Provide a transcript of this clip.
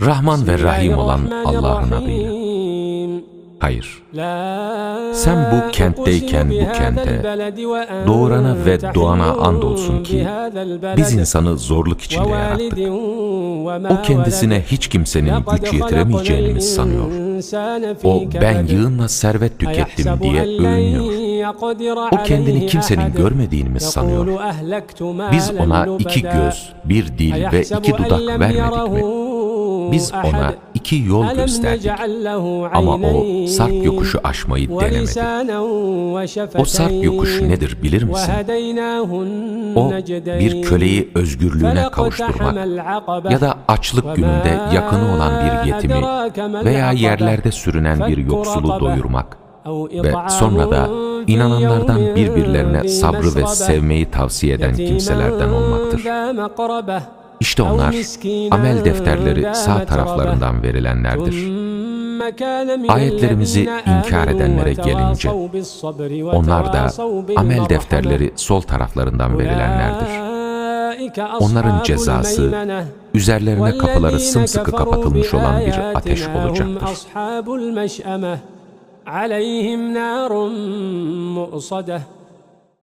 Rahman ve Rahim olan Allah'ın adıyla. Hayır. Sen bu kentteyken bu kente, doğurana ve doğana andolsun ki, biz insanı zorluk içinde yarattık. O kendisine hiç kimsenin güç yetiremeyeceğini sanıyor? O ben yığınla servet tükettim diye övünüyor. O kendini kimsenin görmediğini mi sanıyor? Biz ona iki göz, bir dil ve iki dudak vermedik mi? Biz ona iki yol gösterdik. Ama o sarp yokuşu aşmayı denemedi. O sarp yokuş nedir bilir misin? O bir köleyi özgürlüğüne kavuşturmak ya da açlık gününde yakını olan bir yetimi veya yerlerde sürünen bir yoksulu doyurmak ve sonra da inananlardan birbirlerine sabrı ve sevmeyi tavsiye eden kimselerden olmaktır. İşte onlar amel defterleri sağ taraflarından verilenlerdir. Ayetlerimizi inkar edenlere gelince, onlar da amel defterleri sol taraflarından verilenlerdir. Onların cezası, üzerlerine kapıları sımsıkı kapatılmış olan bir ateş olacaktır. عليهم نار مؤصده